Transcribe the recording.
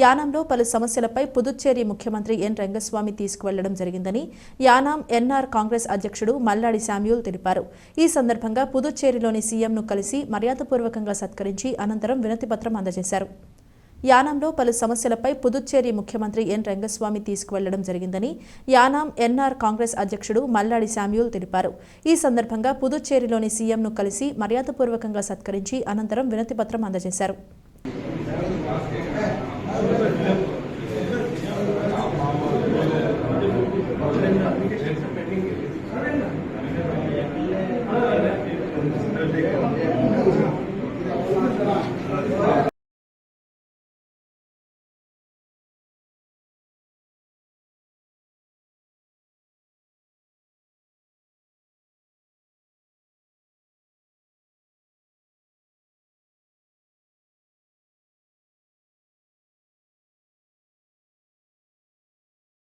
యానాంలో పలు సమస్యలపై పుదుచ్చేరి ముఖ్యమంత్రి ఎన్ రంగస్వామి తీసుకువెళ్ళడం జరిగిందని యానాం ఎన్ఆర్ కాంగ్రెస్ అధ్యక్షుడు మల్లాడి శామ్యూల్ తెలిపారు. ఈ సందర్భంగా పుదుచ్చేరిలోని సీఎంను కలిసి మర్యాదపూర్వకంగా సత్కరించి అనంతరం వినతిపత్రం అందజేశారు. యానాంలో పలు సమస్యలపై పుదుచ్చేరి ముఖ్యమంత్రి ఎన్ రంగస్వామి తీసుకువెళ్ళడం జరిగిందని యానాం ఎన్ఆర్ కాంగ్రెస్ అధ్యక్షుడు మల్లాడి శామ్యూల్ తెలిపారు. ఈ సందర్భంగా పుదుచ్చేరిలోని సీఎంను కలిసి మర్యాదపూర్వకంగా సత్కరించి అనంతరం వినతిపత్రం అందజేశారు.